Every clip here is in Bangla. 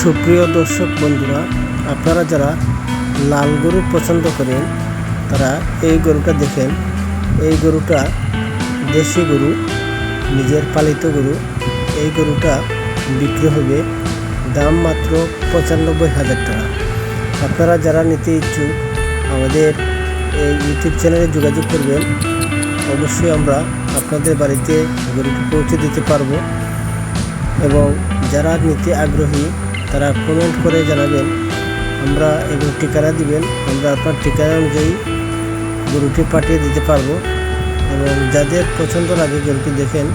সুপ্রিয় দর্শক বন্ধুরা, আপনারা যারা লাল গরু পছন্দ করেন, তারা এই গরুটা দেখেন। এই গরুটা দেশি গরু, নিজের পালিত গরু। এই গরুটা বিক্রি হবে দাম মাত্র পঁচানব্বই হাজার টাকা। আপনারা যারা নিতে ইচ্ছুক, আমাদের এই ইউটিউব চ্যানেলে যোগাযোগ করবেন। অবশ্যই আমরা আপনাদের বাড়িতে গরুটি পৌঁছে দিতে পারব। এবং যারা নিতে আগ্রহী তারা কমেন্ট করে জানাবেন। আমরা এবং ঠিকানা দিবেন। আমরা আপনার ঠিকানা অনুযায়ী গরুটি পাঠিয়ে দিতে পারব। এবং যাদের পছন্দ লাগে গরুটি দেখেন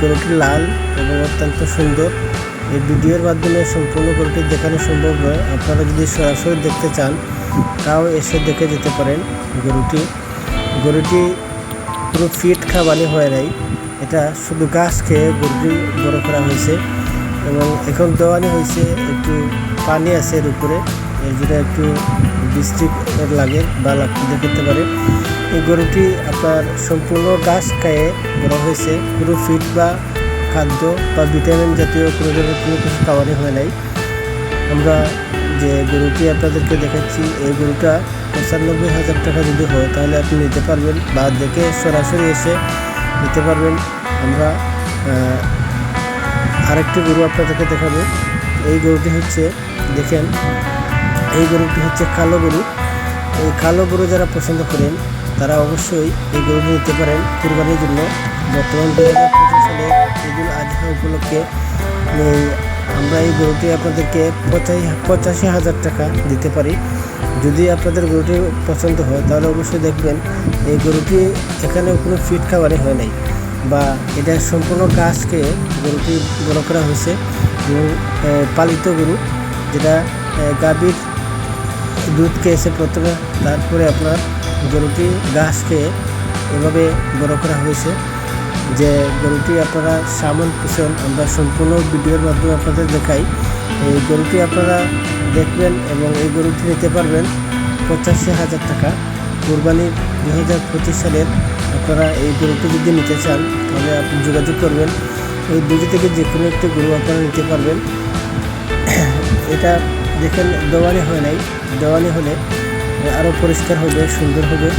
গরুটি লাল এবং অত্যন্ত সুন্দর। এই ভিডিওর মাধ্যমে সম্পূর্ণ গরুটি দেখানো সম্ভব হয়। আপনারা যদি সরাসরি দেখতে চান, তাও এসে দেখে যেতে পারেন গরুটি। গরুটি পুরো ফিট খাবারই হয় নাই। এটা শুধু গাছ খেয়ে গরুটি বড় করা হয়েছে। এবং এখন দেওয়ানি হয়েছে একটু পানি আছে এর উপরে যেটা একটু বৃষ্টি লাগে বা লাগতে দেখতে পারে। এই গরুটি আপনার সম্পূর্ণ ঘাস খেয়ে বড় হয়েছে পুরো ফিট বা খাদ্য বা ভিটামিন জাতীয় কোনো ধরনের কোনো কিছু খাওয়ানি হয় নাই। আমরা যে গরুটি আপনাদেরকে দেখাচ্ছি, এই গরুটা পঁচানব্বই হাজার টাকা যদি হয় তাহলে আপনি নিতে পারবেন বা দেখে সরাসরি এসে নিতে পারবেন। আমরা আরেকটি গরু আপনাদেরকে দেখাবো। এই গরুটি হচ্ছে, দেখেন, এই গরুটি হচ্ছে কালো গরু। এই কালো গরু যারা পছন্দ করেন, তারা অবশ্যই এই গরুটি নিতে পারেন কুরবানির জন্য। বর্তমান দু হাজার পঁচিশ সালে ঈদুল আজহা উপলক্ষে আমরা এই গরুটি আপনাদেরকে পঁচাশি পঁচাশি হাজার টাকা দিতে পারি। যদি আপনাদের গরুটি পছন্দ হয়, তাহলে অবশ্যই দেখবেন, এই গরুটি এখানে কোনো ফিট খাবারই হয় নাই। বা এটা সম্পূর্ণ গাছকে গরুটি বড় করা হয়েছে এবং পালিত গরু, যেটা গাভীর দুধ খেয়েছে প্রথমে, তারপরে আপনার গরুটি গাছকে এভাবে বড় করা হয়েছে যে গরুটি আপনারা সামন পিছন আমরা সম্পূর্ণ ভিডিওর মাধ্যমে আপনাদের দেখাই। এই গরুটি আপনারা দেখবেন এবং এই গরুটি নিতে পারবেন পঁচাশি হাজার টাকা। কোরবানির দু হাজার পঁচিশ সালের আপনারা এই গরুটি যদি নিতে চান, তাহলে আপনি যোগাযোগ করবেন। এই দুটি থেকে যে কোনো একটি গরু আপনারা নিতে পারবেন। এটা দেখেন দেওয়ানি হয় নাই। দেওয়ানি হলে আরও পরিষ্কার হবে, সুন্দর হবে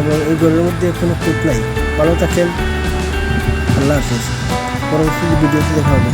এবং এই গরুর মধ্যে কোনো কুট নাই। ভালো থাকেন। আল্লাহ হাফিজ। পরবর্তী ভিডিওতে দেখা হবে।